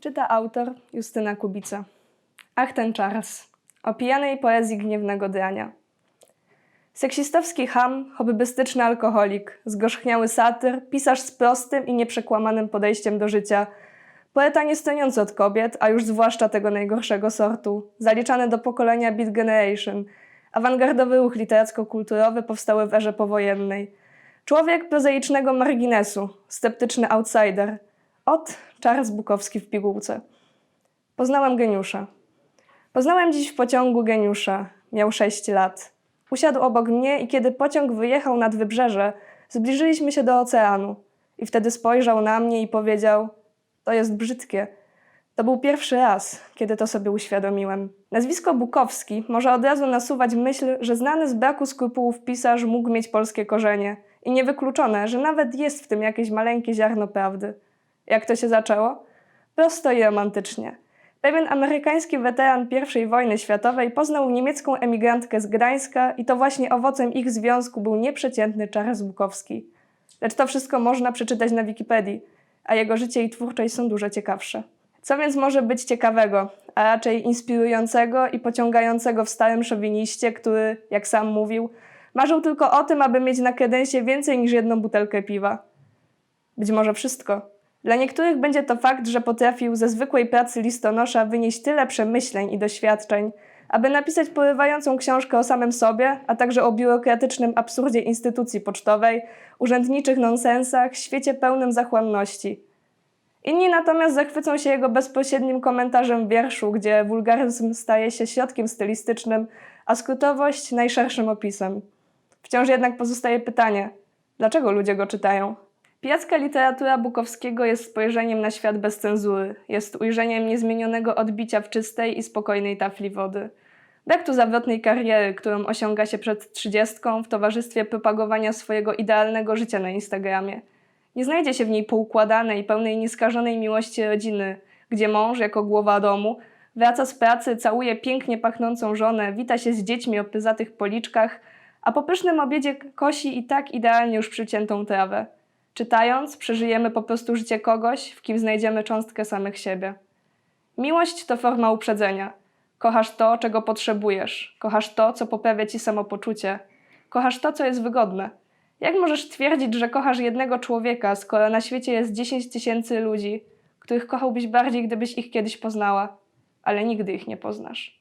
Czyta autor Justyna Kubica. Ach, ten Charles. O pijanej poezji gniewnego drania. Seksistowski ham, hobbystyczny alkoholik, zgorzchniały satyr, pisarz z prostym i nieprzekłamanym podejściem do życia, poeta niestający od kobiet, a już zwłaszcza tego najgorszego sortu, zaliczany do pokolenia Beat Generation, awangardowy ruch literacko-kulturowy powstały w erze powojennej. Człowiek prozaicznego marginesu, sceptyczny outsider. Ot Charles Bukowski w pigułce. Poznałem geniusza. Poznałem dziś w pociągu geniusza. Miał sześć lat. Usiadł obok mnie i kiedy pociąg wyjechał nad wybrzeże, zbliżyliśmy się do oceanu. I wtedy spojrzał na mnie i powiedział: To jest brzydkie. To był pierwszy raz, kiedy to sobie uświadomiłem. Nazwisko Bukowski może od razu nasuwać myśl, że znany z braku skrupułów pisarz mógł mieć polskie korzenie. I niewykluczone, że nawet jest w tym jakieś maleńkie ziarno prawdy. Jak to się zaczęło? Prosto i romantycznie. Pewien amerykański weteran I wojny światowej poznał niemiecką emigrantkę z Gdańska i to właśnie owocem ich związku był nieprzeciętny Charles Bukowski. Lecz to wszystko można przeczytać na Wikipedii, a jego życie i twórczość są dużo ciekawsze. Co więc może być ciekawego, a raczej inspirującego i pociągającego w starym szowiniście, który, jak sam mówił, marzył tylko o tym, aby mieć na kredensie więcej niż jedną butelkę piwa? Być może wszystko. Dla niektórych będzie to fakt, że potrafił ze zwykłej pracy listonosza wynieść tyle przemyśleń i doświadczeń, aby napisać porywającą książkę o samym sobie, a także o biurokratycznym absurdzie instytucji pocztowej, urzędniczych nonsensach, świecie pełnym zachłanności. Inni natomiast zachwycą się jego bezpośrednim komentarzem wierszu, gdzie wulgaryzm staje się środkiem stylistycznym, a skrótowość najszerszym opisem. Wciąż jednak pozostaje pytanie, dlaczego ludzie go czytają? Pijacka literatura Bukowskiego jest spojrzeniem na świat bez cenzury, jest ujrzeniem niezmienionego odbicia w czystej i spokojnej tafli wody. Brak tu zawrotnej kariery, którą osiąga się przed trzydziestką w towarzystwie propagowania swojego idealnego życia na Instagramie. Nie znajdzie się w niej poukładanej, pełnej nieskażonej miłości rodziny, gdzie mąż, jako głowa domu, wraca z pracy, całuje pięknie pachnącą żonę, wita się z dziećmi o pyzatych policzkach, a po pysznym obiedzie kosi i tak idealnie już przyciętą trawę. Czytając, przeżyjemy po prostu życie kogoś, w kim znajdziemy cząstkę samych siebie. Miłość to forma uprzedzenia. Kochasz to, czego potrzebujesz. Kochasz to, co poprawia ci samopoczucie. Kochasz to, co jest wygodne. Jak możesz twierdzić, że kochasz jednego człowieka, skoro na świecie jest 10 tysięcy ludzi, których kochałbyś bardziej, gdybyś ich kiedyś poznała, ale nigdy ich nie poznasz?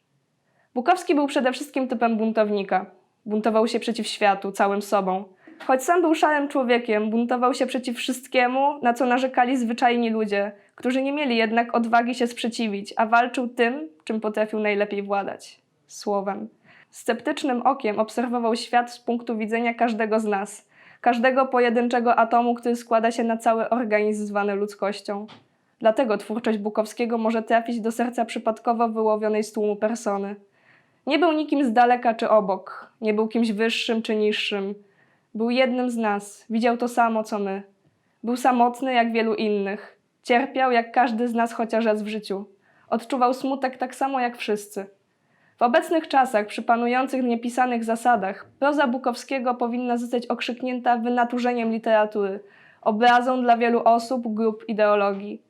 Bukowski był przede wszystkim typem buntownika. Buntował się przeciw światu, całym sobą. Choć sam był szarym człowiekiem, buntował się przeciw wszystkiemu, na co narzekali zwyczajni ludzie, którzy nie mieli jednak odwagi się sprzeciwić, a walczył tym, czym potrafił najlepiej władać słowem. Sceptycznym okiem obserwował świat z punktu widzenia każdego z nas, każdego pojedynczego atomu, który składa się na cały organizm zwany ludzkością. Dlatego twórczość Bukowskiego może trafić do serca przypadkowo wyłowionej z tłumu persony. Nie był nikim z daleka czy obok, nie był kimś wyższym czy niższym. Był jednym z nas, widział to samo co my. Był samotny jak wielu innych. Cierpiał jak każdy z nas chociaż raz w życiu. Odczuwał smutek tak samo jak wszyscy. W obecnych czasach, przy panujących niepisanych zasadach, proza Bukowskiego powinna zostać okrzyknięta wynaturzeniem literatury, obrazą dla wielu osób, grup, ideologii.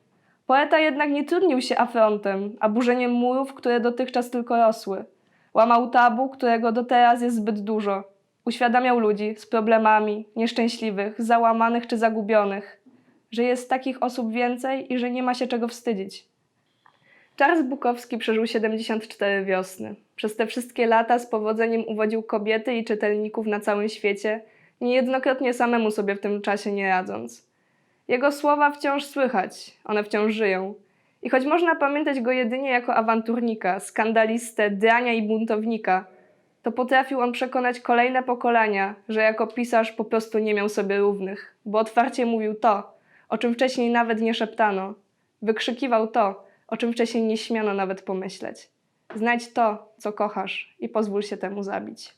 Poeta jednak nie trudnił się afrontem, a burzeniem murów, które dotychczas tylko rosły. Łamał tabu, którego do teraz jest zbyt dużo. Uświadamiał ludzi z problemami, nieszczęśliwych, załamanych czy zagubionych, że jest takich osób więcej i że nie ma się czego wstydzić. Charles Bukowski przeżył 74 wiosny. Przez te wszystkie lata z powodzeniem uwodził kobiety i czytelników na całym świecie, niejednokrotnie samemu sobie w tym czasie nie radząc. Jego słowa wciąż słychać, one wciąż żyją. I choć można pamiętać go jedynie jako awanturnika, skandalistę, drania i buntownika, to potrafił on przekonać kolejne pokolenia, że jako pisarz po prostu nie miał sobie równych, bo otwarcie mówił to, o czym wcześniej nawet nie szeptano. Wykrzykiwał to, o czym wcześniej nie śmiano nawet pomyśleć. Znajdź to, co kochasz i pozwól się temu zabić.